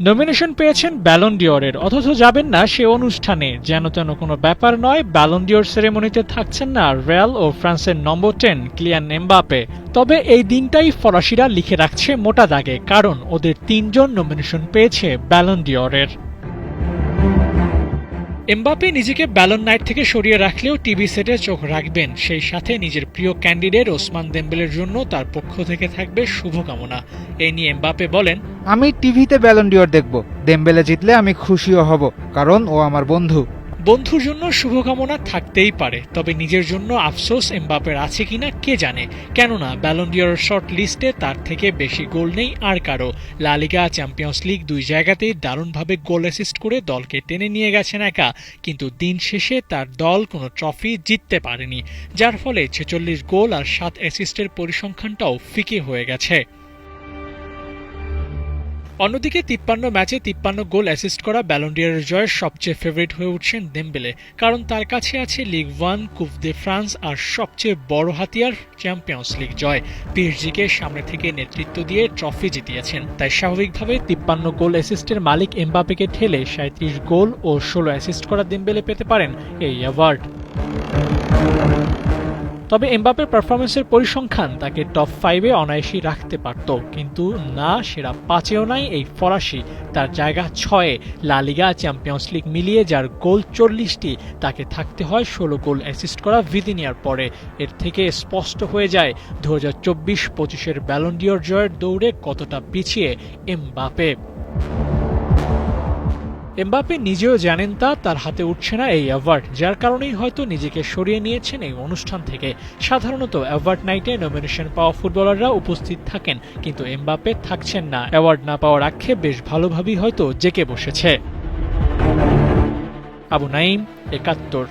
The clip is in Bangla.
নমিনেশন পেয়েছেন ব্যালন ডিওরের অথচ যাবেন না সে অনুষ্ঠানে। যেন তেন কোনো ব্যাপার নয় ব্যালন ডিওর সেরেমনিতে থাকছেন না রেয়াল ও ফ্রান্সের নম্বর টেন ক্লিয়ান এমবাপে তবে এই দিনটাই ফরাসিরা লিখে রাখছে মোটা দাগে, কারণ ওদের তিনজন নমিনেশন পেয়েছে ব্যালন ডিওরের এমবাপে নিজেকে ব্যালন নাইট থেকে সরিয়ে রাখলেও টিভি সেটে চোখ রাখবেন। সেই সাথে নিজের প্রিয় ক্যান্ডিডেট ওসমান দেম্বেলের জন্য তার পক্ষ থেকে থাকবে শুভকামনা। এ নিয়ে এমবাপে বলেন, আমি টিভিতে ব্যালন ডিওর দেখব। দেম্বেলে জিতলে আমি খুশিও হব, কারণ ও আমার বন্ধু। বন্ধুর জন্য শুভকামনা থাকতেই পারে, তবে নিজের জন্য আফসোস এমবাপের আছে কিনা কে জানে? কেননা ব্যালন্ডিয়র শর্ট লিস্টে তার থেকে বেশি গোল নেই আর কারও। লা লিগা চ্যাম্পিয়ন্স লিগ দুই জায়গাতেই দারুণভাবে গোল অ্যাসিস্ট করে দলকে টেনে নিয়ে গেছেন একা, কিন্তু দিন শেষে তার দল কোনো ট্রফি জিততে পারেনি, যার ফলে ছেচল্লিশ গোল আর সাত অ্যাসিস্টের পরিসংখ্যানটাও ফিকে হয়ে গেছে। অন্যদিকে তিপ্পান্ন ম্যাচে তিপ্পান্ন গোল অ্যাসিস্ট করা ব্যালন্ডিয়ারের জয়ের সবচেয়ে ফেভারিট হয়ে উঠছেন দেমবেলে কারণ তার কাছে আছে Ligue one Coupe de France আর সবচেয়ে বড় হাতিয়ার চ্যাম্পিয়ন্স লিগ জয়। পিএসজিকে সামনে থেকে নেতৃত্ব দিয়ে ট্রফি জিতিয়েছেন। তাই স্বাভাবিকভাবে তিপ্পান্ন গোল অ্যাসিস্টের মালিক এমবাপেকে ঠেলে সাঁত্রিশ গোল ও ষোলো অ্যাসিস্ট করা দেমবেলে পেতে পারেন এই অ্যাওয়ার্ড। তবে এমবাপের পারফরমেন্সের পরিসংখ্যান তাকে টপ ফাইভে অনায়াসী রাখতে পারত। কিন্তু না, সেরা পাঁচেও নাই এই ফরাসি। তার জায়গা ছয়ে লা লিগা চ্যাম্পিয়ন্স লিগ মিলিয়ে যার গোল চল্লিশটি, তাকে থাকতে হয় ষোলো গোল অ্যাসিস্ট করা ভিদিনিয়ার পরে। এর থেকে স্পষ্ট হয়ে যায় দু হাজার চব্বিশ পঁচিশের ব্যালন্ডিয়র জয়ের দৌড়ে কতটা পিছিয়ে এমবাপে এমবাপে নিজেও জানেন তা, তার হাতে উঠছে না এই অ্যাওয়ার্ড, যার কারণেই হয়তো নিজেকে সরিয়ে নিয়েছেন এই অনুষ্ঠান থেকে। সাধারণত অ্যাওয়ার্ড নাইটে নমিনেশন পাওয়া ফুটবলাররা উপস্থিত থাকেন, কিন্তু এমবাপে থাকছেন না। অ্যাওয়ার্ড না পাওয়ার আক্ষেপ বেশ ভালোভাবেই হয়তো জেকে বসেছে। আবু নাইম একাত্তর।